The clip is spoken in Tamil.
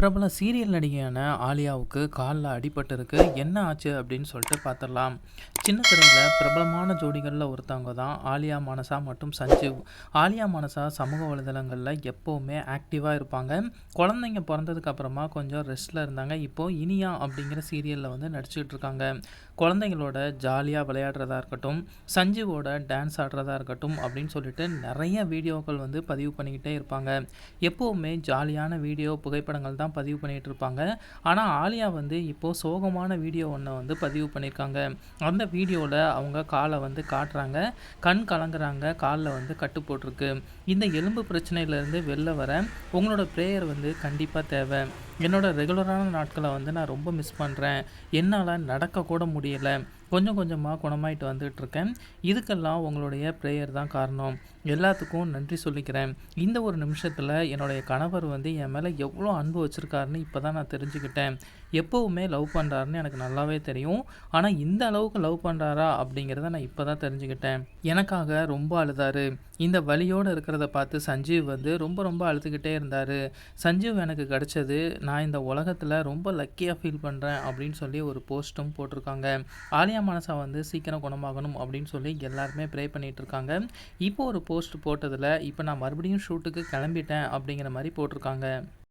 பிரபல சீரியல் நடிகையான ஆலியாவுக்கு காலில் அடிபட்டிருக்கு. என்ன ஆச்சு அப்படின்னு சொல்லிட்டு பார்த்துடலாம். சின்ன திரையில் பிரபலமான ஜோடிகளில் ஒருத்தவங்க தான் ஆலியா மானசா மற்றும் சஞ்சீவ். ஆலியா மானசா சமூக வலைதளங்களில் எப்போவுமே ஆக்டிவாக இருப்பாங்க. குழந்தைங்க பிறந்ததுக்கு அப்புறமா கொஞ்சம் ரெஸ்ட்டில் இருந்தாங்க. இப்போது இனியா அப்படிங்கிற சீரியலில் வந்து நடிச்சுக்கிட்டு இருக்காங்க. குழந்தைங்களோட ஜாலியாக விளையாடுறதா இருக்கட்டும் சஞ்சீவோட டான்ஸ் ஆடுறதா இருக்கட்டும் அப்படின்னு சொல்லிட்டு நிறைய வீடியோக்கள் வந்து பதிவு பண்ணிக்கிட்டே இருப்பாங்க. எப்போவுமே ஜாலியான வீடியோ புகைப்படங்கள் தான் பதிவு பண்ணிகிட்டு இருப்பாங்க. ஆனால் ஆலியா வந்து இப்போது சோகமான வீடியோ ஒன்று வந்து பதிவு பண்ணியிருக்காங்க. அந்த வீடியோவில் அவங்க காலை வந்து காட்டுறாங்க. கண் கலங்குறாங்க. காலில் வந்து கட்டு போட்டிருக்கு. இந்த எலும்பு பிரச்சனையிலேருந்து வெளில வர உங்களோட ப்ரேயர் வந்து கண்டிப்பாக தேவை. என்னோடய ரெகுலரான நாட்களை வந்து நான் ரொம்ப மிஸ் பண்ணுறேன் என்னால் நடக்கக்கூட முடியலை. கொஞ்சம் கொஞ்சமாக குணமாயிட்டு வந்துகிட்டு இருக்கேன் இதுக்கெல்லாம் உங்களுடைய ப்ரேயர் தான் காரணம். எல்லாத்துக்கும் நன்றி சொல்லிக்கிறேன். இந்த ஒரு நிமிஷத்தில் என்னுடைய கணவர் வந்து என் மேலே எவ்வளோ அன்பு வச்சுருக்காருன்னு இப்போ தான் நான் தெரிஞ்சுக்கிட்டேன். எப்போவுமே லவ் பண்ணுறாருன்னு எனக்கு நல்லாவே தெரியும். ஆனால் இந்த அளவுக்கு லவ் பண்ணுறாரா அப்படிங்கிறத நான் இப்போ தான் தெரிஞ்சுக்கிட்டேன். எனக்காக ரொம்ப அழுதாரு. இந்த வழியோடு இருக்கிறத பார்த்து சஞ்சீவ் வந்து ரொம்ப ரொம்ப அழுதுகிட்டே இருந்தார். சஞ்சீவ் எனக்கு கிடச்சது நான் இந்த உலகத்தில் ரொம்ப லக்கியாக ஃபீல் பண்ணுறேன் அப்படின்னு சொல்லி ஒரு போஸ்ட்டும் போட்டிருக்காங்க. ஆலியா மனசா வந்து சீக்கிரம் குணமாகணும் அப்படின்னு சொல்லி எல்லாருமே ப்ரே பண்ணிகிட்ருக்காங்க இப்போ ஒரு போஸ்ட் போட்டதில் இப்போ நான் மறுபடியும் ஷூட்டுக்கு கிளம்பிட்டேன் அப்படிங்கிற மாதிரி போட்டிருக்காங்க.